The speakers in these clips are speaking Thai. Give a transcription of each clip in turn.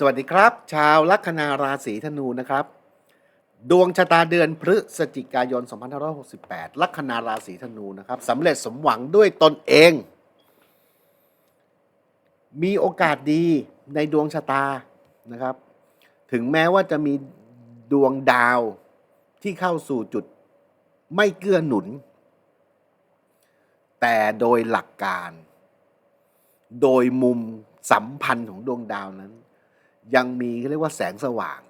สวัสดีครับ ชาวลัคนาราศีธนูนะครับ ดวงชะตาเดือนพฤศจิกายน 2568 ลัคนาราศีธนูนะครับสำเร็จสมหวังด้วยตนเอง มีโอกาสดีในดวงชะตานะครับ ถึงแม้ว่าจะมีดวงดาวที่เข้าสู่จุดไม่เกื้อหนุน แต่โดยหลักการ โดยมุมสัมพันธ์ของดวงดาวนั้น ยังมีเรียกว่าแสงสว่าง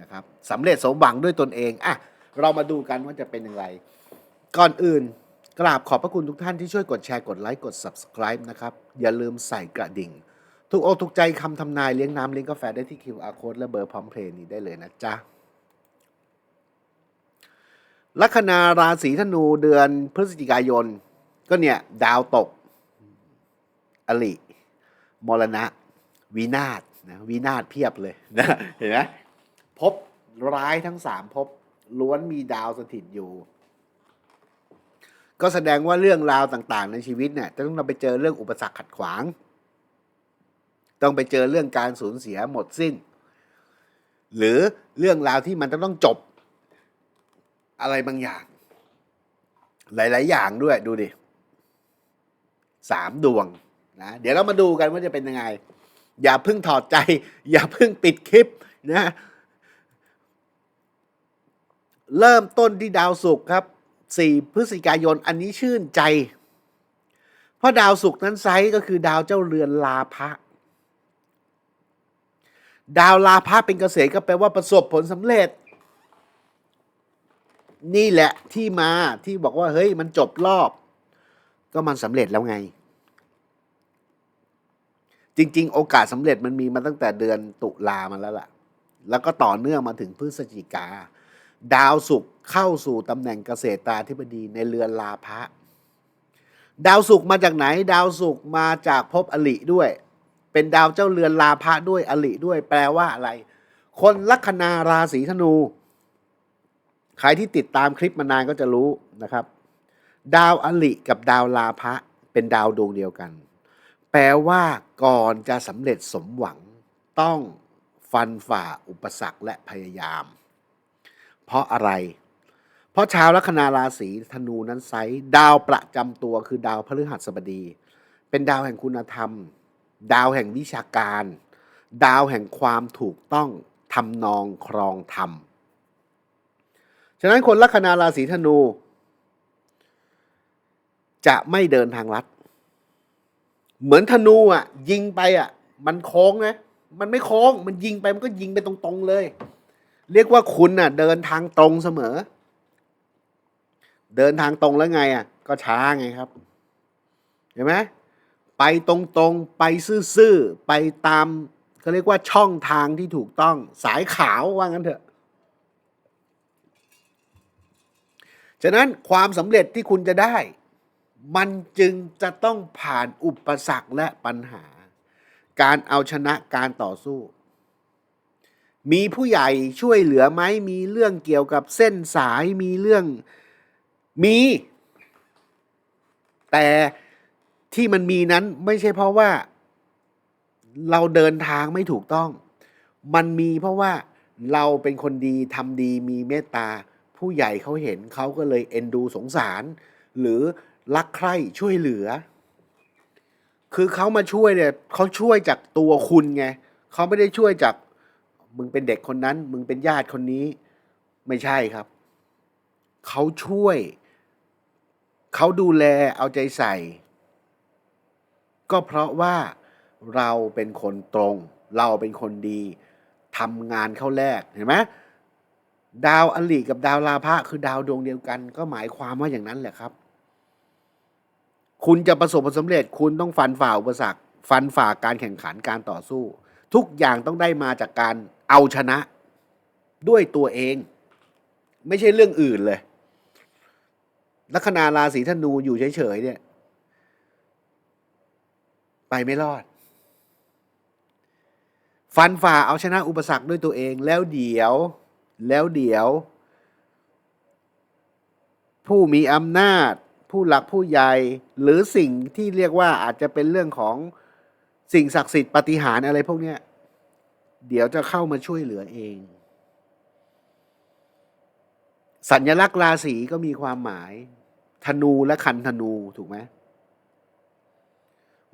นะครับสำเร็จสมหวังด้วยตนเองอะเรามาดูกันว่าจะเป็นอย่างไร ก่อนอื่นกราบขอบพระคุณทุกท่านที่ช่วยกดแชร์กดไลค์กด subscribe นะครับ อย่าลืมใส่กระดิ่งถูกอกถูกใจคำทำนายเลี้ยงน้ำเลี้ยงกาแฟได้ที่ QR code และเบอร์พร้อมเพลย์นี้ได้เลยนะจ๊ะลัคนาราศีธนูเดือนพฤศจิกายน ก็เนี่ย ดาวตก อลิ มรณะ วินาศ นะวินาศเพียบเลยนะเห็นไหมพบร้ายทั้งสามพบล้วนมีดาวสถิตอยู่ ก็แสดงว่าเรื่องราวต่างๆ ในชีวิตเนี่ยจะต้องเราไปเจอเรื่องอุปสรรคขัดขวาง ต้องไปเจอเรื่องการสูญเสียหมดสิ้น หรือเรื่องราวที่มันจะต้องจบ อะไรบางอย่าง หลาย ๆ อย่างด้วยดูดิสามดวงนะเดี๋ยวเรามาดูกันว่าจะเป็นยังไง อย่าเพิ่งถอดใจ อย่าเพิ่งปิดคลิปนะ เริ่มต้นที่ดาวศุกร์ครับ 4 พฤศจิกายนอันนี้ชื่นใจ เพราะดาวศุกร์นั้นไซส์ก็คือดาวเจ้าเรือนลาภะดาวลาภะเป็นเกษตรก็แปลว่าประสบผลสำเร็จ นี่แหละที่มาที่บอกว่าเฮ้ยมันจบรอบ ก็มันสำเร็จแล้วไง จริง ๆ โอกาสสำเร็จมันมีมาตั้งแต่เดือนตุลามาแล้วล่ะ แล้วก็ต่อเนื่องมาถึงพฤศจิกา ดาวศุกร์เข้าสู่ตำแหน่งเกษตราธิบดีในเรือนลาภะดาวศุกร์มาจากไหน ดาวศุกร์มาจากภพอลิด้วย เป็นดาวเจ้าเรือนลาภะด้วยอลิด้วย แปลว่าอะไร คนลัคนาราศีธนู ใครที่ติดตามคลิปมานานก็จะรู้นะครับ ดาวอลิกับดาวลาภะเป็นดาวดวงเดียวกัน แปลว่าก่อนจะสำเร็จสมหวัง ต้องฟันฝ่าอุปสรรคและพยายาม เพราะอะไร เพราะชาวลัคนาราศีธนูนั้นไซส์ดาวประจำตัวคือดาวพฤหัสบดี เป็นดาวแห่งคุณธรรม ดาวแห่งวิชาการ ดาวแห่งความถูกต้องทำนองครองธรรมฉะนั้นคนลัคนาราศีธนู จะไม่เดินทางลัด เหมือนธนูอะ ยิงไปอะ มันโค้งนะมันไม่โค้ง มันยิงไปมันก็ยิงไปตรงๆเลย เรียกว่าคุณน่ะ เดินทางตรงเสมอ เดินทางตรงแล้วไงอะ ก็ช้าไงครับ เห็นไหมไปตรงๆ ไปซื่อๆ ไปตามเขาเรียกว่าช่องทางที่ถูกต้องสายขาวว่างั้นเถอะ ฉะนั้นความสำเร็จที่คุณจะได้ มันจึงจะต้องผ่านอุปสรรคและปัญหา การเอาชนะการต่อสู้ มีผู้ใหญ่ช่วยเหลือไหมมีเรื่องเกี่ยวกับเส้นสายมีเรื่องมี แต่ที่มันมีนั้นไม่ใช่เพราะว่า เราเดินทางไม่ถูกต้อง มันมีเพราะว่าเราเป็นคนดีทำดีมีเมตตา ผู้ใหญ่เขาเห็นเขาก็เลยเอ็นดูสงสาร หรือ รักใคร่ช่วยเหลือ คือเขามาช่วยเนี่ยเขาช่วยจากตัวคุณไงเขาไม่ได้ช่วยจากมึงเป็นเด็กคนนั้น มึงเป็นญาติคนนี้ ไม่ใช่ครับเขาช่วย เขาดูแลเอาใจใส่ ก็เพราะว่าเราเป็นคนตรง เราเป็นคนดีทำงานเข้าแรกเห็นไหมดาวอลิกับดาวลาภะคือดาวดวงเดียวกัน ก็หมายความว่าอย่างนั้นแหละครับ คุณจะประสบผลสำเร็จ คุณต้องฟันฝ่าอุปสรรค ฟันฝ่าการแข่งขันการต่อสู้ ทุกอย่างต้องได้มาจากการเอาชนะด้วยตัวเอง ไม่ใช่เรื่องอื่นเลยลัคนาราศีธนูอยู่เฉยๆเนี่ย ไปไม่รอด ฟันฝ่าเอาชนะอุปสรรคด้วยตัวเองแล้วเดี๋ยว แล้วเดี๋ยว ผู้มีอำนาจ ผู้หลักผู้ใหญ่ หรือสิ่งที่เรียกว่าอาจจะเป็นเรื่องของสิ่งศักดิ์สิทธิ์ปฏิหารอะไรพวกเนี้ยเดี๋ยวจะเข้ามาช่วยเหลือเอง สัญลักษณ์ราศีก็มีความหมาย ธนูและคันธนูถูกไหม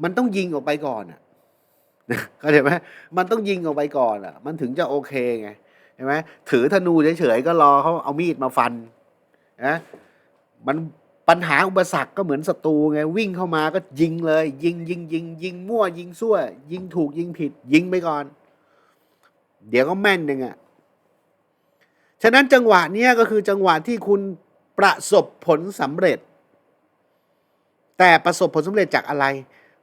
มันต้องยิงออกไปก่อนอะเข้าใจไหมมันต้องยิงออกไปก่อนอะ มันถึงจะโอเคไงใช่ไหมถือธนูเฉยๆก็รอเขาเอามีดมาฟันนะมัน ปัญหาอุปสรรคก็เหมือนศัตรูไงวิ่งเข้ามาก็ยิงเลย ยิงยิงยิงยิงมั่ว ยิงซั่ว ยิงถูกยิงผิด ยิงไปก่อน เดี๋ยวก็แม่นเองอะฉะนั้นจังหวะนี้ก็คือจังหวะที่คุณประสบผลสำเร็จ แต่ประสบผลสำเร็จจากอะไร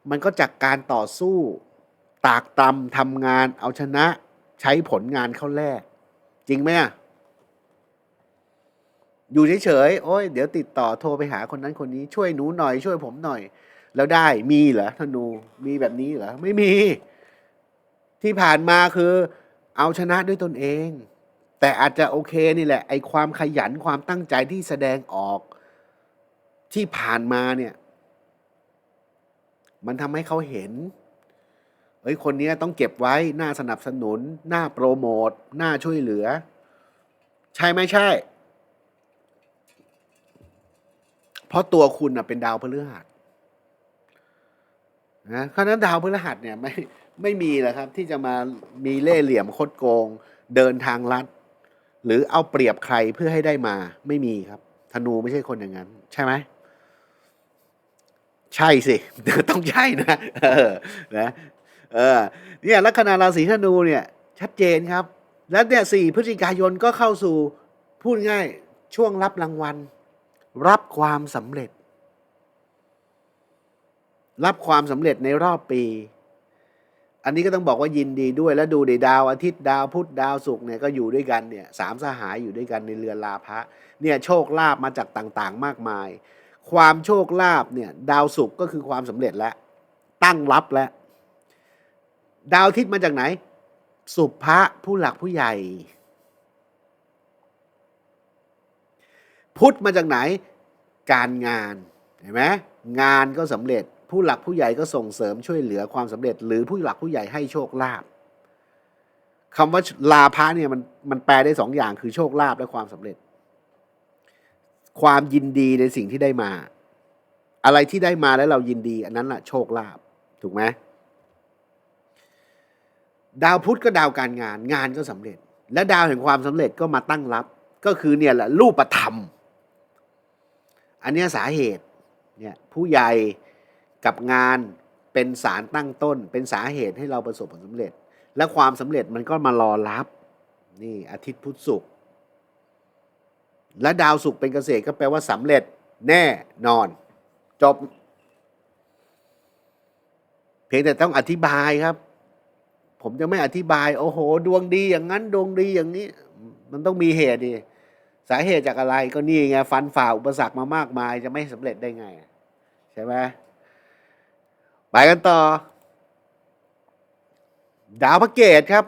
มันก็จากการต่อสู้ ตากตำทำงานเอาชนะ ใช้ผลงานเข้าแลกจริงไหมอะ อยู่เฉยๆโอ้ยเดี๋ยวติดต่อโทรไปหาคนนั้นคนนี้ช่วยหนูหน่อยช่วยผมหน่อย แล้วได้มีเหรอธนูมีแบบนี้เหรอไม่มี ที่ผ่านมาคือ เอาชนะด้วยตนเอง แต่อาจจะโอเคนี่แหละ ไอความขยันความตั้งใจที่แสดงออก ที่ผ่านมาเนี่ย มันทำให้เขาเห็นเอ้ยคนนี้ต้องเก็บไว้หน่าสนับสนุน หน่าโปรโมทน่าช่วยเหลือ ใช่ไหมใช่ เพราะตัวคุณเป็นดาวพฤหัสนะเพราะนั้นดาวพฤหัสเนี่ยไม่ไม่มีแหละครับ ที่จะมามีเล่เหลี่ยมคดโกง เดินทางลัด หรือเอาเปรียบใครเพื่อให้ได้มาไม่มีครับ ธนูไม่ใช่คนอย่างนั้น ใช่ไหมใช่สิต้องใช่นะนะเออเนี่ยลัคนาราศีธนูเนี่ย ชัดเจนครับ แล้วเนี่ยสี่พฤศจิกายนก็เข้าสู่พูดง่ายช่วงรับรางวัล รับความสำเร็จ รับความสำเร็จในรอบปี อันนี้ก็ต้องบอกว่ายินดีด้วยแล้วดูในดาวอาทิตย์ดาวพุธดาวศุกร์เนี่ยก็อยู่ด้วยกันเนี่ยสามสหายอยู่ด้วยกันในเรือนลาภะเนี่ยโชคลาภมาจากต่างๆ มากมาย ความโชคลาภเนี่ยดาวศุกร์ก็คือความสำเร็จแล้วตั้งรับแล้วดาวอาทิตย์มาจากไหน สุภะผู้หลักผู้ใหญ่ พุทธมาจากไหน การงานเห็นไหมงานก็สำเร็จผู้หลักผู้ใหญ่ก็ส่งเสริมช่วยเหลือความสำเร็จ หรือผู้หลักผู้ใหญ่ให้โชคลาภคำว่าลาภะเนี่ยมันมันแปลได้สองอย่างคือโชคลาภและความสำเร็จ ความยินดีในสิ่งที่ได้มา อะไรที่ได้มาแล้วเรายินดี อันนั้นแหละโชคลาภถูกไหมดาวพุธก็ดาวการงานงานก็สำเร็จ และดาวแห่งความสำเร็จก็มาตั้งรับ ก็คือเนี่ยแหละรูปธรรม อันนี้สาเหตุเนี่ยผู้ใหญ่กับงานเป็นสารตั้งต้น เป็นสาเหตุให้เราประสบผลสำเร็จ และความสำเร็จมันก็มารอรับนี่อาทิตย์พุธศุกร์และดาวศุกร์เป็นเกษตรก็แปลว่าสำเร็จแน่นอน จบ เพียงแต่ต้องอธิบายครับ ผมจะไม่อธิบาย โอ้โห ดวงดีอย่างนั้น ดวงดีอย่างนี้ มันต้องมีเหตุดิ สาเหตุจากอะไรก็นี่ไงฟันฝ่าอุปสรรคมามากมายจะไม่สำเร็จได้ไง ใช่ไหมไปกันต่อ ดาวพระเกตครับ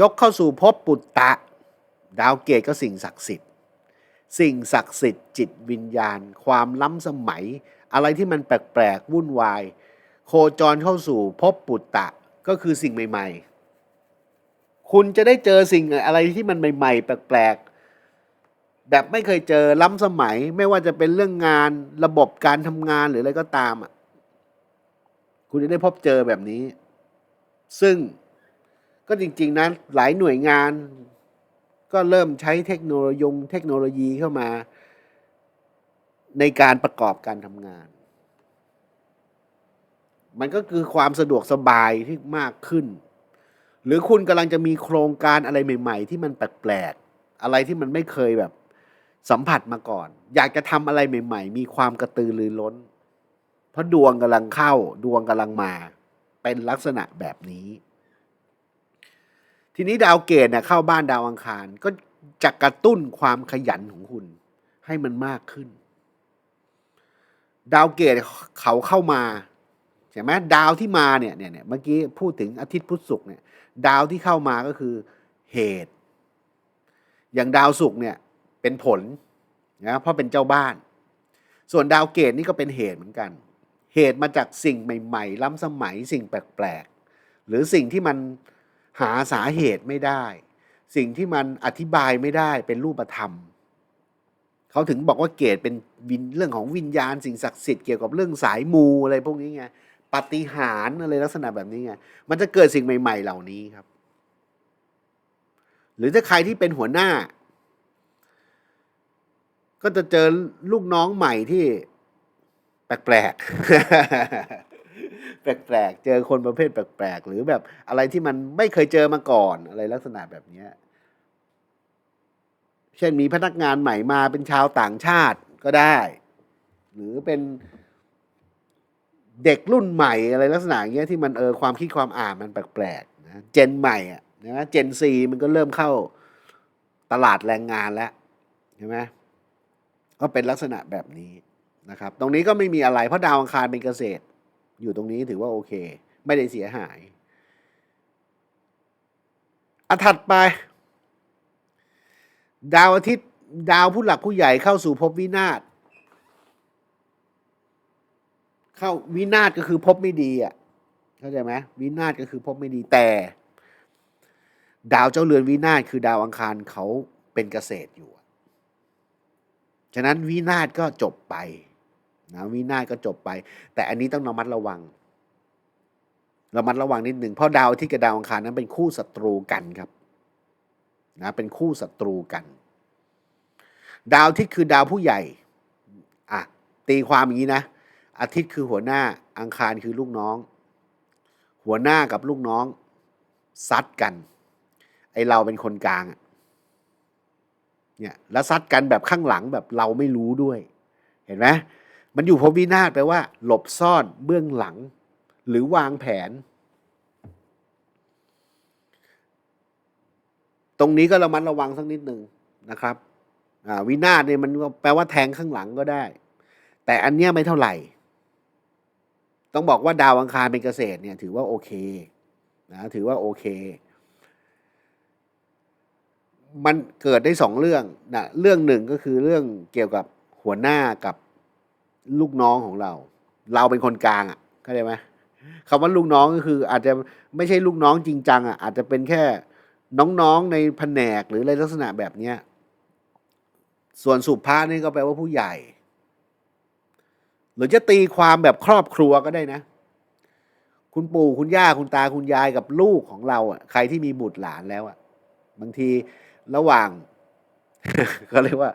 ยกเข้าสู่ภพปุตตะ ดาวเกตก็สิ่งศักดิ์สิทธิ์ สิ่งศักดิ์สิทธิ์จิตวิญญาณ ความล้ำสมัย อะไรที่มันแปลกๆวุ่นวาย โคจรเข้าสู่ภพปุตตะก็คือสิ่งใหม่ ๆ คุณจะได้เจอสิ่งอะไรที่มันใหม่ ๆ แปลกๆ แบบไม่เคยเจอล้ำสมัย ไม่ว่าจะเป็นเรื่องงานระบบการทำงานหรืออะไรก็ตามอะคุณจะได้พบเจอแบบนี้ ซึ่งก็จริง ๆนะหลายหน่วยงาน ก็เริ่มใช้เทคโนโลยีเทคโนโลยีเข้ามา ในการประกอบการทำงาน มันก็คือความสะดวกสบายที่มากขึ้น หรือคุณกำลังจะมีโครงการอะไรใหม่ ๆ ที่มันแปลกๆอะไรที่มันไม่เคยแบบ สัมผัสมาก่อน อยากจะทำอะไรใหม่ ๆ มีความกระตือรือร้น เพราะดวงกำลังเข้า ดวงกำลังมา เป็นลักษณะแบบนี้ ทีนี้ดาวเกตเนี่ยเข้าบ้านดาวอังคาร ก็จะกระตุ้นความขยันของคุณ ให้มันมากขึ้น ดาวเกตเขาเข้ามาใช่ไหมดาวที่มาเนี่ยเนี่ยเนี่ยเมื่อกี้พูดถึงอาทิตย์พุธศุกร์เนี่ย ดาวที่เข้ามาก็คือเหตุ อย่างดาวศุกร์เนี่ย เป็นผลนะเพราะเป็นเจ้าบ้าน ส่วนดาวเกตนี่ก็เป็นเหตุเหมือนกัน เหตุมาจากสิ่งใหม่ ๆ ล้ำสมัยสิ่งแปลกๆ หรือสิ่งที่มันหาสาเหตุไม่ได้ สิ่งที่มันอธิบายไม่ได้เป็นรูปธรรม เขาถึงบอกว่าเกตเป็นวินเรื่องของวิญญาณ สิ่งศักดิ์สิทธิ์เกี่ยวกับเรื่องสายมูอะไรพวกนี้ไงปาฏิหารย์อะไรลักษณะแบบนี้ไงมันจะเกิดสิ่งใหม่ ๆ เหล่านี้ครับ หรือถ้าใครที่เป็นหัวหน้า ก็จะเจอลูกน้องใหม่ที่แปลกๆ แปลกๆ เจอคนประเภทแปลกๆ หรือแบบอะไรที่มันไม่เคยเจอมาก่อนอะไรลักษณะแบบนี้ เช่นมีพนักงานใหม่มาเป็นชาวต่างชาติก็ได้ หรือเป็นเด็กรุ่นใหม่อะไรลักษณะอย่างเงี้ยที่มันเออความคิดความอ่านมันแปลกๆนะเจนใหม่อะนะเจนซีมันก็เริ่มเข้าตลาดแรงงานแล้วใช่ไหม ก็เป็นลักษณะแบบนี้นะครับ ตรงนี้ก็ไม่มีอะไรเพราะดาวอังคารเป็นเกษตร อยู่ตรงนี้ถือว่าโอเค ไม่ได้เสียหายอะถัดไป ดาวอาทิตย์ดาวผู้หลักผู้ใหญ่เข้าสู่ภพวินาศเข้าวินาศก็คือภพไม่ดีอะเข้าใจไหมวินาศก็คือภพไม่ดีแต่ ดาวเจ้าเรือนวินาศคือดาวอังคารเขาเป็นเกษตรอยู่ ฉะนั้นวินาศก็จบไปนะวินาศก็จบไป แต่อันนี้ต้องระมัดระวังระมัดระวังนิดหนึ่งเพราะดาวที่กับดาวอังคารนั้นเป็นคู่ศัตรูกันครับนะเป็นคู่ศัตรูกัน ดาวอาทิตย์คือดาวผู้ใหญ่อะตีความอย่างนี้นะ อาทิตย์คือหัวหน้าอังคารคือลูกน้อง หัวหน้ากับลูกน้องซัดกัน ไอเราเป็นคนกลางอะ เนี่ยแล้วซัดกันแบบข้างหลังแบบเราไม่รู้ด้วย เห็นไหมมันอยู่พบวินาศแปลว่า หลบซ่อนเบื้องหลัง หรือวางแผน ตรงนี้ก็ระมัดระวังสักนิดหนึ่งนะครับอ่าวินาศเนี่ยมันก็แปลว่าแทงข้างหลังก็ได้ แต่อันเนี้ยไม่เท่าไหร่ ต้องบอกว่าดาวอังคารเป็นเกษตรเนี่ยถือว่าโอเคนะถือว่าโอเค มันเกิดได้สองเรื่องนะเรื่องหนึ่งก็คือเรื่องเกี่ยวกับหัวหน้ากับลูกน้องของเรา เราเป็นคนกลางอะเข้าใจไหมคำว่าลูกน้องก็คือ อาจจะไม่ใช่ลูกน้องจริงจังอะอาจจะเป็นแค่น้องๆในแผนกหรืออะไรลักษณะแบบเนี้ยส่วนสุภานี่ก็แปลว่าผู้ใหญ่ หรือจะตีความแบบครอบครัวก็ได้นะ คุณปู่คุณย่าคุณตาคุณยายกับลูกของเราอะใครที่มีบุตรหลานแล้วอะบางที ระหว่างก็เรียกว่า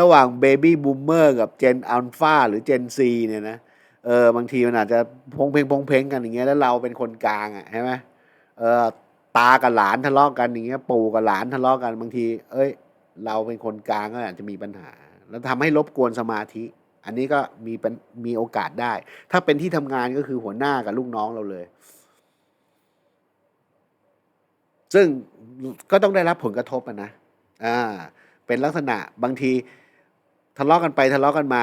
ระหว่างเบบี้บูมเมอร์กับเจนอัลฟาหรือเจนซีเนี่ยนะเออบางทีมันอาจจะพงเพงพงเพงกันอย่างเงี้ยแล้วเราเป็นคนกลางอะใช่ไหมเออตากับหลานทะเลาะกันอย่างเงี้ยปู่กับหลานทะเลาะกันบางที เอ้ย เราเป็นคนกลางก็อาจจะมีปัญหา แล้วทำให้รบกวนสมาธิ อันนี้ก็มีเป็นมีโอกาสได้ ถ้าเป็นที่ทำงานก็คือหัวหน้ากับลูกน้องเราเลย ซึ่ง ก็ต้องได้รับผลกระทบะนะอ่าเป็นลักษณะบางทีทะเลาะกันไปทะเลาะกันมา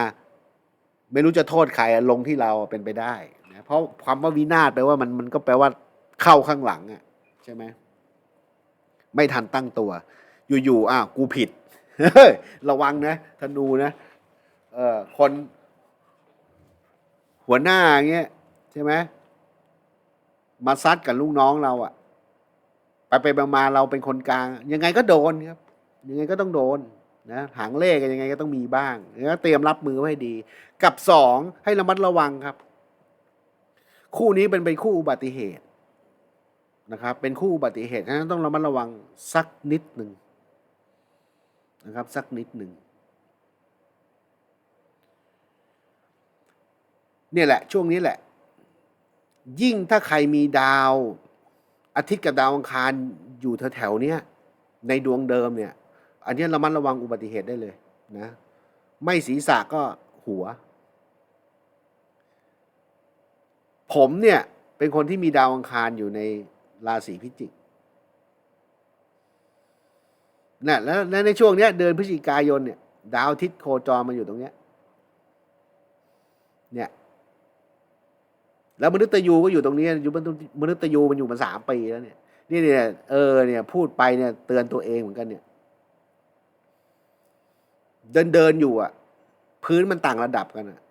ไม่รู้จะโทษใครลงที่เราเป็นไปได้นะเพราะความว่าวินาศแปลว่ามันมันก็แปลว่าเข้าข้างหลังอะใช่ไหมไม่ทันตั้งตัว อยู่ๆอ้าวกูผิดระวังนะธนูนะเออคน หัวหน้าอย่างเงี้ยใช่ไหมมาซัดกับลูกน้องเราอะ ไปไปมาเราเป็นคนกลาง ยังไงก็โดนครับ ยังไงก็ต้องโดนนะหางเลขกันยังไงก็ต้องมีบ้างแล้วเตรียมรับมือไว้ให้ดี กับสองให้ระมัดระวังครับ คู่นี้เป็นเป็นคู่อุบัติเหตุนะครับ เป็นคู่อุบัติเหตุฉะนั้นต้องระมัดระวังสักนิดหนึ่งนะครับ สักนิดหนึ่งเนี่ยแหละ ช่วงนี้แหละ ยิ่งถ้าใครมีดาว อาทิตย์กับดาวอังคารอยู่แถวๆเนี้ยในดวงเดิมเนี่ย อันนี้ระมัดระวังอุบัติเหตุได้เลยนะ ไม่ศีรษะก็หัว ผมเนี่ยเป็นคนที่มีดาวอังคารอยู่ในราศีพิจิกนะแล้วและในช่วงเนี้ยเดือนพฤศจิกายนเนี่ย ดาวอาทิตย์โคจรมาอยู่ตรงเนี้ยเนี่ย แล้วมนุษย์ตยูก็อยู่ตรงนี้อยู่มนุษย์ตยูมันอยู่มาสามปีแล้วเนี่ยนี่เนี่ยเออเนี่ยพูดไปเนี่ยเตือนตัวเองเหมือนกันเนี่ย เดินเดินอยู่อะ พื้นมันต่างระดับกันอะ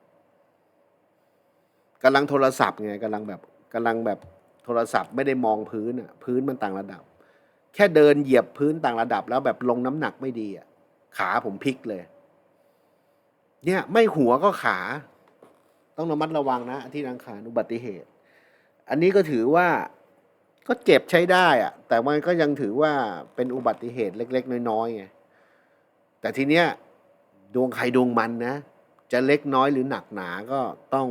กำลังโทรศัพท์ไงกำลังแบบกำลังแบบโทรศัพท์ไม่ได้มองพื้นอะ พื้นมันต่างระดับ แค่เดินเหยียบพื้นต่างระดับ แล้วแบบลงน้ำหนักไม่ดีอะขาผมพลิกเลย เนี่ย ไม่หัวก็ขา ต้องระมัดระวังนะที่อังคารอุบัติเหตุ อันนี้ก็ถือว่าก็เจ็บใช้ได้อะแต่มันก็ยังถือว่าเป็นอุบัติเหตุเล็ก ๆ น้อยๆไงแต่ทีเนี้ยดวงใครดวงมันนะ จะเล็กน้อยหรือหนักหนาก็ต้อง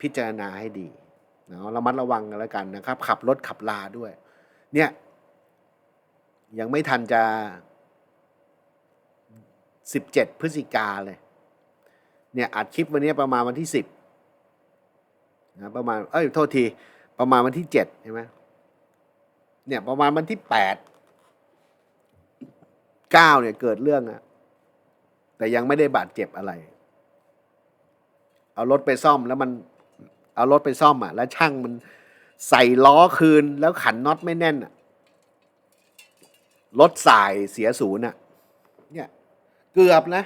พิจารณาให้ดีเนาะระมัดระวังกันแล้วกันนะครับ ขับรถขับลาด้วย เนี่ย ยังไม่ทันจะสิบเจ็ดพฤศจิกาเลย เนี่ยอัดคลิปวันนี้ประมาณวันที่สิบนะประมาณเอ้ยโทษที ประมาณวันที่เจ็ดใช่ไหมเนี่ยประมาณวันที่แปดเก้าเนี่ยเกิดเรื่องอะแต่ยังไม่ได้บาดเจ็บอะไร เอารถไปซ่อมแล้วมัน เอารถไปซ่อมอะแล้วช่างมันใส่ล้อคืนแล้วขันน็อตไม่แน่นอะรถสายเสียศูนย์อะเนี่ย เกือบนะ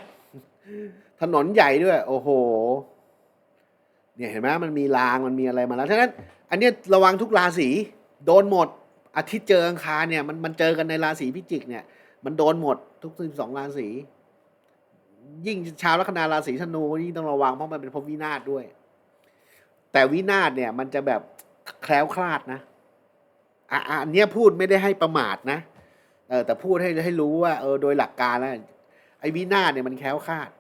ถนนใหญ่ด้วย โอ้โห เนี่ยเห็นไหมมันมีรางมันมีอะไรมาแล้ว ฉะนั้น อันนี้ระวังทุกราศีโดนหมด อาทิตย์เจออังคารเนี่ยมันมันเจอกันในราศีพิจิกเนี่ย มันโดนหมดทุกสิบสองราศี ยิ่งชาวลัคนาราศีธนูยิ่งต้องระวังเพราะมันเป็นพวินาศด้วย แต่วินาศเนี่ยมันจะแบบแคล้วคลาดนะอะอันเนี้ยพูดไม่ได้ให้ประมาทนะเออแต่พูดให้ให้รู้ว่าเออโดยหลักการแล้วไอ้วินาศเนี่ยมันแคล้วคลาด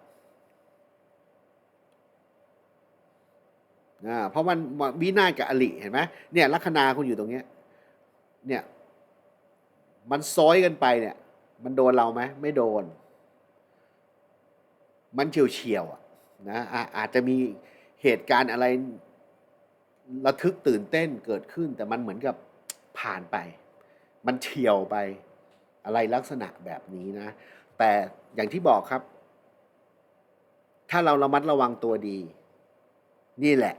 อ่าเพราะมันวินาศกับอลิเห็นไหมเนี่ยลัคนาคุณอยู่ตรงเนี้ยเนี่ยมันซ้อยกันไปเนี่ย มันโดนเราไหมไม่โดน มันเฉียวเฉียวอะนะอะอาจจะมีเหตุการณ์อะไรระทึกตื่นเต้นเกิดขึ้น แต่มันเหมือนกับผ่านไป มันเฉียวไปอะไรลักษณะแบบนี้นะ แต่อย่างที่บอกครับ ถ้าเราระมัดระวังตัวดี นี่แหละ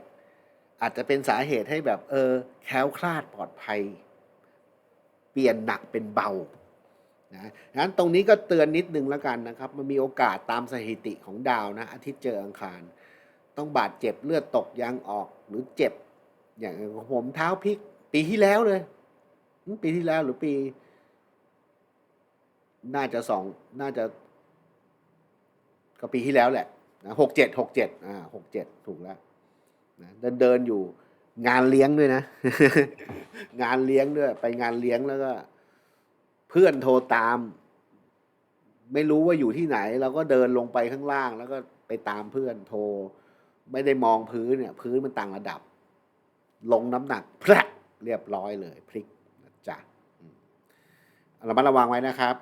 อาจจะเป็นสาเหตุให้แบบเออแคล้วคลาดปลอดภัย เปลี่ยนหนักเป็นเบานะงั้นตรงนี้ก็เตือนนิดนึงแล้วกันนะครับ มันมีโอกาสตามสถิติของดาวนะ อาทิตย์เจออังคาร ต้องบาดเจ็บเลือดตกยางออกหรือเจ็บ อย่างผมเท้าพลิก ปีที่แล้วเลย ปีที่แล้วหรือปี น่าจะสองน่าจะ ก็ปีที่แล้วแหละหกเจ็ดหกเจ็ดอ่าหกเจ็ดถูกแล้ว นะเดินเดินอยู่งานเลี้ยงด้วยนะ งานเลี้ยงด้วย ไปงานเลี้ยงแล้วก็ เพื่อนโทรตาม ไม่รู้ว่าอยู่ที่ไหนเราก็เดินลงไปข้างล่าง แล้วก็ไปตามเพื่อนโทร ไม่ได้มองพื้นเนี่ย พื้นมันต่างระดับ ลงน้ำหนักพลัดเรียบร้อยเลย พลิกนะจ๊ะอืมระมัดระวังไว้นะครับ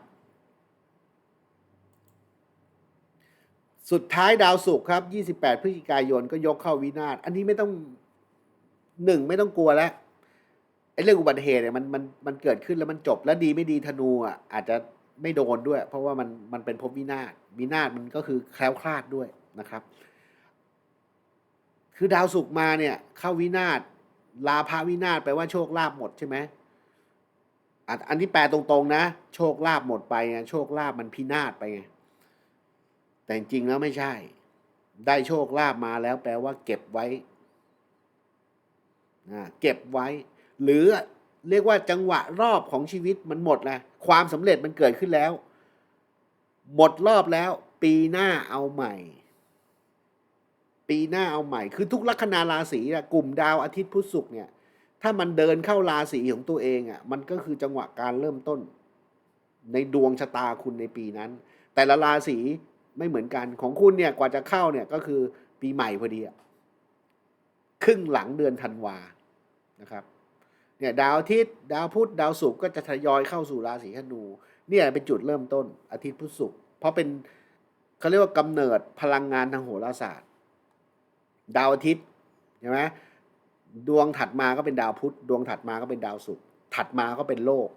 สุดท้ายดาวศุกร์ครับ 28 พฤศจิกายนก็ยกเข้าวินาศอันนี้ไม่ต้องหนึ่งไม่ต้องกลัวแล้วไอ้เรื่องอุบัติเหตุเนี่ยมันมันมันเกิดขึ้นแล้วมันจบแล้วดีไม่ดีธนูอะอาจจะไม่โดนด้วย เพราะว่ามันมันเป็นภพวินาศวินาศมันก็คือแคล้วคลาดด้วยนะครับ คือดาวศุกร์มาเนี่ย เข้าวินาศลาภาวินาศแปลว่าโชคลาภหมดใช่ไหมอันนี้แปลตรงๆนะ โชคลาภหมดไปไงโชคลาภมันพินาศไปไง แต่จริงแล้วไม่ใช่ ได้โชคลาภมาแล้วแปลว่าเก็บไว้เก็บไว้ หรือเรียกว่าจังหวะรอบของชีวิตมันหมดแล้วความสำเร็จมันเกิดขึ้นแล้ว หมดรอบแล้ว ปีหน้าเอาใหม่ ปีหน้าเอาใหม่ คือทุกลัคนาราศีอะกลุ่มดาวอาทิตย์พุธศุกร์เนี่ย ถ้ามันเดินเข้าราศีของตัวเองอะมันก็คือจังหวะการเริ่มต้น ในดวงชะตาคุณในปีนั้น แต่ละราศี ไม่เหมือนกันของคุณเนี่ยกว่าจะเข้าเนี่ยก็คือปีใหม่พอดีครึ่งหลังเดือนธันวานะครับเนี่ยดาวอาทิตย์ดาวพุธดาวศุกร์ก็จะทยอยเข้าสู่ราศีธนูเนี่ยเป็นจุดเริ่มต้นอาทิตย์พุธศุกร์เพราะเป็นเขาเรียกว่ากำเนิดพลังงานทางโหราศาสตร์ ดาวอาทิตย์ใช่ไหมดวงถัดมาก็เป็นดาวพุธดวงถัดมาก็เป็นดาวศุกร์ถัดมาก็เป็นโลก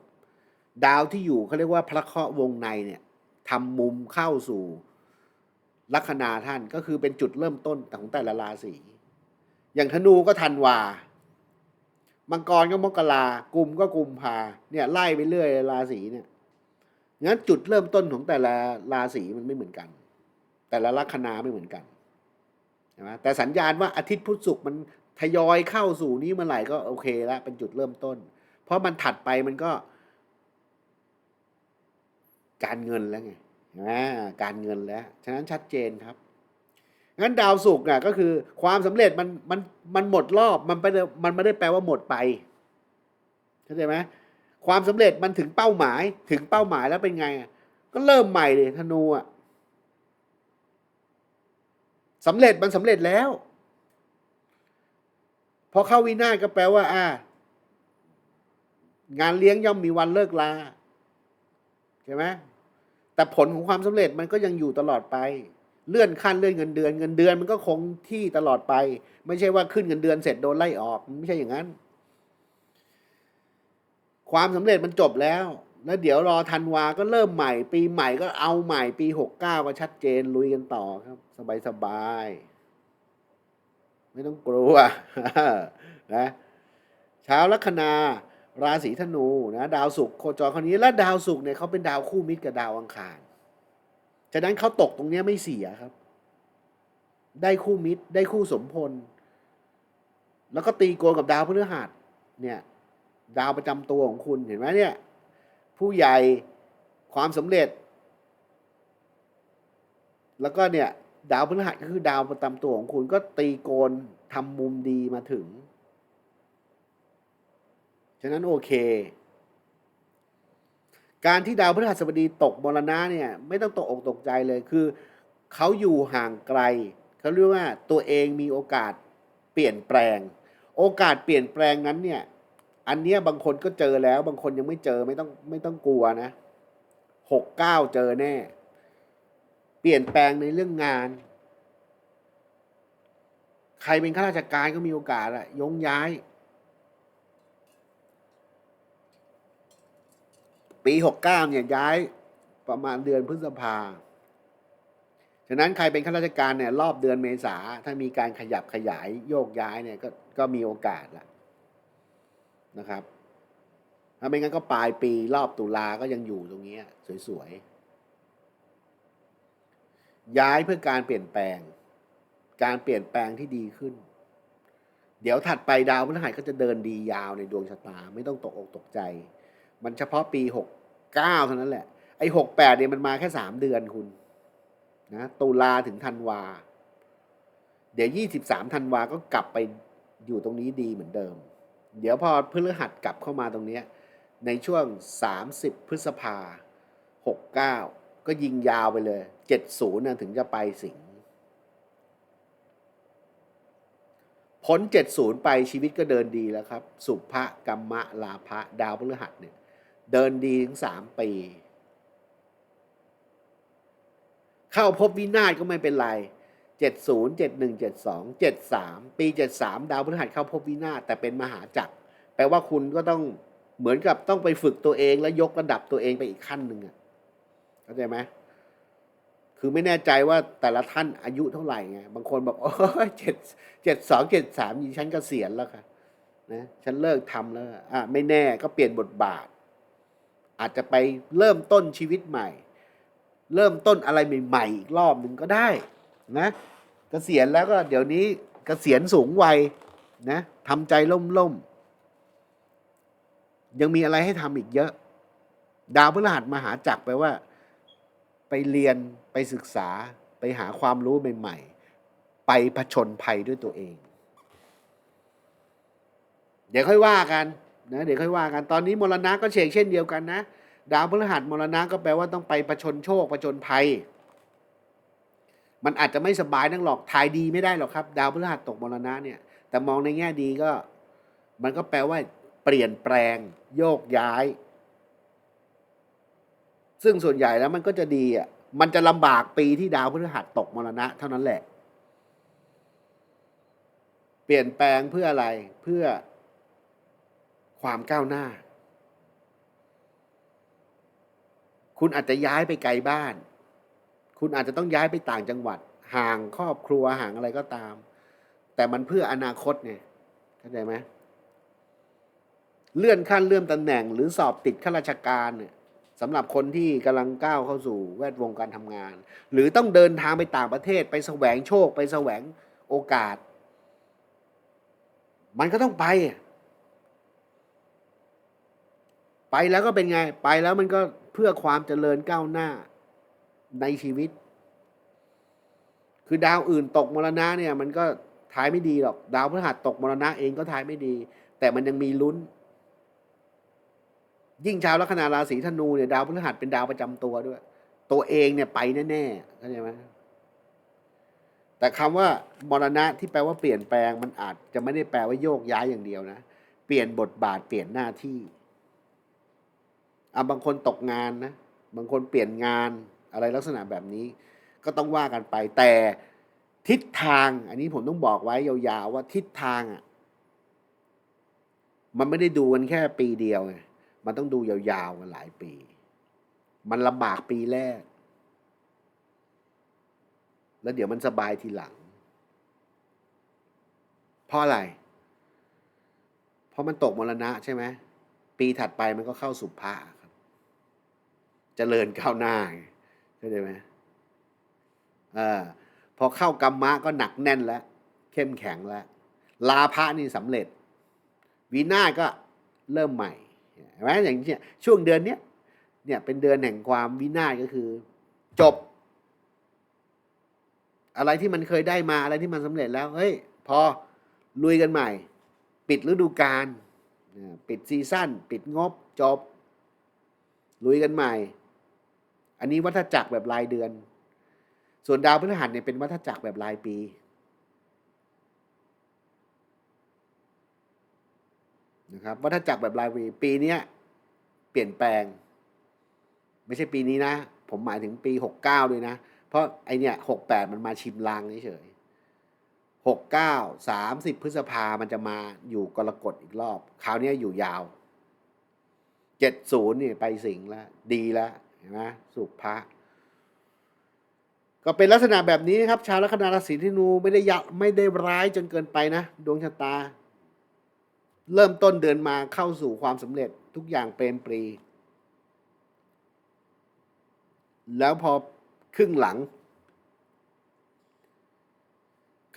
ดาวที่อยู่เขาเรียกว่าพระเคราะห์วงในเนี่ยทำมุมเข้าสู่ ลัคนาท่านก็คือเป็นจุดเริ่มต้นของแต่ละราศีอย่างธนูก็ธันวา มังกรก็มกรากุมก็กุมภาเนี่ยไล่ไปเรื่อยราศีเนี่ยงั้นจุดเริ่มต้นของแต่ละราศีมันไม่เหมือนกัน แต่ละลัคนาไม่เหมือนกันใช่ไหมแต่สัญญาณว่าอาทิตย์พุธศุกร์มันทยอยเข้าสู่นี้เมื่อไหร่ก็โอเคแล้วเป็นจุดเริ่มต้น เพราะมันถัดไปมันก็ การเงินแล้วไง การเงินแล้ว ฉะนั้นชัดเจนครับ งั้นดาวศุกร์น่ะก็คือความสำเร็จมันมันมันหมดรอบมันไม่ได้มันไม่ได้แปลว่าหมดไปเข้าใจไหมความสำเร็จมันถึงเป้าหมายถึงเป้าหมายแล้วเป็นไง ก็เริ่มใหม่เลยธนูอะสำเร็จมันสำเร็จแล้ว พอเข้าวินาศก็แปลว่า อ่า งานเลี้ยงย่อมมีวันเลิกลาใช่ไหม แต่ผลของความสำเร็จมันก็ยังอยู่ตลอดไป เลื่อนขั้นเลื่อนเงินเดือนเงินเดือนมันก็คงที่ตลอดไป ไม่ใช่ว่าขึ้นเงินเดือนเสร็จโดนไล่ออกไม่ใช่อย่างนั้น ความสำเร็จมันจบแล้ว แล้วเดี๋ยวรอธันวาก็เริ่มใหม่ ปีใหม่ก็เอาใหม่ปีหกเก้าก็ชัดเจนลุยกันต่อครับ สบายสบายๆไม่ต้องกลัวนะชาวลัคนา ราศีธนูนะดาวศุกร์โคจรคนนี้และดาวศุกร์เนี่ยเขาเป็นดาวคู่มิตรกับดาวอังคารฉะนั้นเขาตกตรงนี้ไม่เสียครับ ได้คู่มิตร ได้คู่สมพล แล้วก็ตีโกนกับดาวพฤหัสเนี่ยดาวประจำตัวของคุณเห็นไหมเนี่ยผู้ใหญ่ความสำเร็จ แล้วก็เนี่ยดาวพฤหัสก็คือดาวประจำตัวของคุณก็ตีโกนทำมุมดีมาถึง ฉะนั้นโอเค การที่ดาวพฤหัสบดีตกมรณะเนี่ย ไม่ต้องตกอกตกใจเลยคือเขาอยู่ห่างไกลเขาเรียกว่าตัวเองมีโอกาสเปลี่ยนแปลง โอกาสเปลี่ยนแปลงนั้นเนี่ย อันเนี้ยบางคนก็เจอแล้ว บางคนยังไม่เจอไม่ต้องไม่ต้องกลัวนะหกเก้าเจอแน่ เปลี่ยนแปลงในเรื่องงาน ใครเป็นข้าราชการก็มีโอกาสอะยงย้าย ปีหกเก้าเนี่ยย้ายประมาณเดือนพฤษภาฉะนั้นใครเป็นข้าราชการเนี่ยรอบเดือนเมษาถ้ามีการขยับขยายโยกย้ายเนี่ยก็ก็มีโอกาสละนะครับ ถ้าไม่งั้นก็ปลายปีรอบตุลาก็ยังอยู่ตรงนี้สวยๆ ย้ายเพื่อการเปลี่ยนแปลง การเปลี่ยนแปลงที่ดีขึ้น เดี๋ยวถัดไปดาวพฤหัสก็จะเดินดียาวในดวงชะตา ไม่ต้องตกอกตกใจ มันเฉพาะปีหก เก้าเท่านั้นแหละ ไอ้หกแปดเนี่ยมันมาแค่สามเดือนคุณนะตุลาถึงธันวา เดี๋ยวยี่สิบสามธันวาก็กลับไปอยู่ตรงนี้ดีเหมือนเดิม เดี๋ยวพอพฤหัสกลับเข้ามาตรงเนี้ยในช่วงสามสิบพฤษภาหกเก้าก็ยิงยาวไปเลยเจ็ดศูนย์ถึงจะไปสิงพ้นเจ็ดศูนย์ไปชีวิตก็เดินดีแล้วครับ สุภะกัมมะ ลาภะดาวพฤหัสเนี่ย เดินดีถึงสามปี เข้าพบวินาศก็ไม่เป็นไรเจ็ดศูนย์เจ็ดหนึ่งเจ็ดสองเจ็ดสามปีเจ็ดสามดาวพฤหัสเข้าพบวินาศแต่เป็นมหาจักร แปลว่าคุณก็ต้องเหมือนกับต้องไปฝึกตัวเองแล้วยกระดับตัวเองไปอีกขั้นหนึ่งอะเข้าใจไหมคือไม่แน่ใจว่าแต่ละท่านอายุเท่าไหร่ไงบางคนบอกโอ้เจ็ดเจ็ดสองเจ็ดสามฉันกเกษียณแล้วค่ะนะฉันเลิกทำแล้วอะไม่แน่ก็เปลี่ยนบทบาท อาจจะไปเริ่มต้นชีวิตใหม่ เริ่มต้นอะไรใหม่ๆอีกรอบหนึ่งก็ได้นะเกษียณแล้วก็เดี๋ยวนี้เกษียณสูงวัยนะทำใจล่มๆ ยังมีอะไรให้ทำอีกเยอะ ดาวพฤหัสมหาจักรแปว่า ไปเรียนไปศึกษาไปหาความรู้ใหม่ ๆ ไปผชนภัยด้วยตัวเอง เดี๋ยวค่อยว่ากัน นะเดี๋ยวค่อยว่ากันตอนนี้มรณะก็เชกเช่นเดียวกันนะ ดาวพฤหัสมรณะก็แปลว่าต้องไปผชนโชคผชนภัย มันอาจจะไม่สบายนักหรอกทายดีไม่ได้หรอกครับ ดาวพฤหัสตกมรณะเนี่ย แต่มองในแง่ดีก็ มันก็แปลว่า เปลี่ยนแปลง โยกย้าย ซึ่งส่วนใหญ่แล้วมันก็จะดีอะมันจะลำบากปีที่ดาวพฤหัสตกมรณะ เท่านั้นแหละ เปลี่ยนแปลงเพื่ออะไรเพื่อ ความก้าวหน้า คุณอาจจะย้ายไปไกลบ้าน คุณอาจจะต้องย้ายไปต่างจังหวัด ห่างครอบครัวห่างอะไรก็ตาม แต่มันเพื่ออนาคตไงเข้าใจไหมเลื่อนขั้นเลื่อนตำแหน่ง หรือสอบติดข้าราชการเนี่ยสำหรับคนที่กำลังก้าวเข้าสู่แวดวงการทำงาน หรือต้องเดินทางไปต่างประเทศ ไปแสวงโชค ไปแสวงโอกาส มันก็ต้องไป ไปแล้วก็เป็นไง ไปแล้วมันก็เพื่อความเจริญก้าวหน้าในชีวิต คือดาวอื่นตกมรณะเนี่ย มันก็ทายไม่ดีหรอก ดาวพฤหัสตกมรณะเองก็ทายไม่ดี แต่มันยังมีลุ้น ยิ่งชาวลัคนาราศีธนูเนี่ยดาวพฤหัสเป็นดาวประจำตัวด้วย ตัวเองเนี่ยไปแน่ๆเข้าใจไหมแต่คำว่ามรณะที่แปลว่าเปลี่ยนแปลงมันอาจจะไม่ได้แปลว่าโยกย้ายอย่างเดียวนะ เปลี่ยนบทบาทเปลี่ยนหน้าที่ อะบางคนตกงานนะบางคนเปลี่ยนงานอะไรลักษณะแบบนี้ ก็ต้องว่ากันไปแต่ทิศทาง อันนี้ผมต้องบอกไว้ยาวๆว่าทิศทางอะมันไม่ได้ดูกันแค่ปีเดียวไงมันต้องดูยาวๆกันหลายปี มันลำบากปีแรก แล้วเดี๋ยวมันสบายทีหลัง เพราะอะไร เพราะมันตกมรณะใช่ไหมปีถัดไปมันก็เข้าสุภา เจริญก้าวหน้าไงเข้าใจไหมเออพอเข้ากรรมะก็หนักแน่นแล้ว เข้มแข็งแล้ว ลาภะนี่สำเร็จ วีนาศก็เริ่มใหม่เห็นไหมอย่างเนี้ยช่วงเดือนเนี้ยเนี่ยเป็นเดือนแห่งความวินาศก็คือ จบ อะไรที่มันเคยได้มาอะไรที่มันสำเร็จแล้วเฮ้ยพอลุยกันใหม่ ปิดฤดูกาลปิดซีซั่นปิดงบจบ ลุยกันใหม่ อันนี้วัฏจักรแบบรายเดือน ส่วนดาวพฤหัสเนี่ยเป็นวัฏจักรแบบรายปี นะครับวัฏจักรแบบรายปีปีนี้เปลี่ยนแปลง ไม่ใช่ปีนี้นะ ผมหมายถึงปีหกเก้าด้วยนะ เพราะไอเนี้ยหกแปดมันมาชิมลางเฉยหกเก้าสามสิบพฤษภามันจะมาอยู่กรกฎอีกรอบ คราวนี้อยู่ยาวเจ็ดศูนย์นี่ไปสิงแล้ว ดีแล้ว เห็นไหมสุภะก็เป็นลักษณะแบบนี้ครับ ชาวลัคนาราศีธนูไม่ได้ยะไม่ได้ร้ายจนเกินไปนะ ดวงชะตา เริ่มต้นเดินมาเข้าสู่ความสำเร็จทุกอย่างเปรมปรี แล้วพอครึ่งหลัง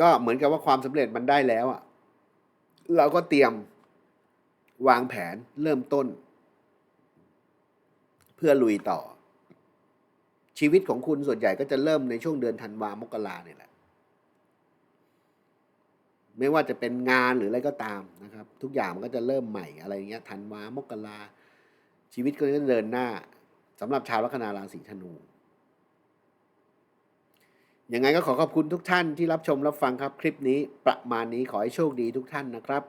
ก็เหมือนกับว่าความสำเร็จมันได้แล้วอะเราก็เตรียมวางแผนเริ่มต้น เพื่อลุยต่อ ชีวิตของคุณส่วนใหญ่ก็จะเริ่มในช่วงเดือนธันวามกราเนี่ยแหละ ไม่ว่าจะเป็นงานหรืออะไรก็ตามนะครับ ทุกอย่างมันก็จะเริ่มใหม่อะไรเงี้ยธันวามกราชีวิตก็จะเดินหน้าสำหรับชาวลัคนาราศีธนูยังไงก็ขอขอบคุณทุกท่านที่รับชมรับฟังครับ คลิปนี้ประมาณนี้ขอให้โชคดีทุกท่านนะครับ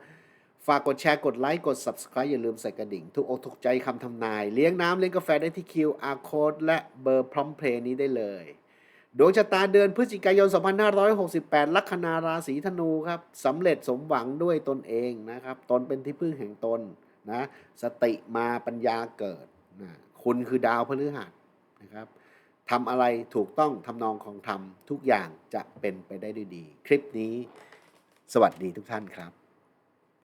ฝากกดแชร์ กดไลค์ กด Subscribe อย่าลืมใส่กระดิ่ง ทุกอกทุกใจคำทำนาย เลี้ยงน้ำเลี้ยงกาแฟได้ที่ QR Code และเบอร์พร้อมเพลย์นี้ได้เลย ดวงชะตาเดือนพฤศจิกายน 2568 ลัคนาราศีธนูครับสำเร็จสมหวังด้วยตนเองนะครับ ตนเป็นที่พึ่งแห่งตนนะ สติมาปัญญาเกิดนะคุณคือดาวพฤหัสนะครับทำอะไรถูกต้องทำนองของธรรมทุกอย่างจะเป็นไปได้ด้วยดี คลิปนี้ สวัสดีทุกท่านครับ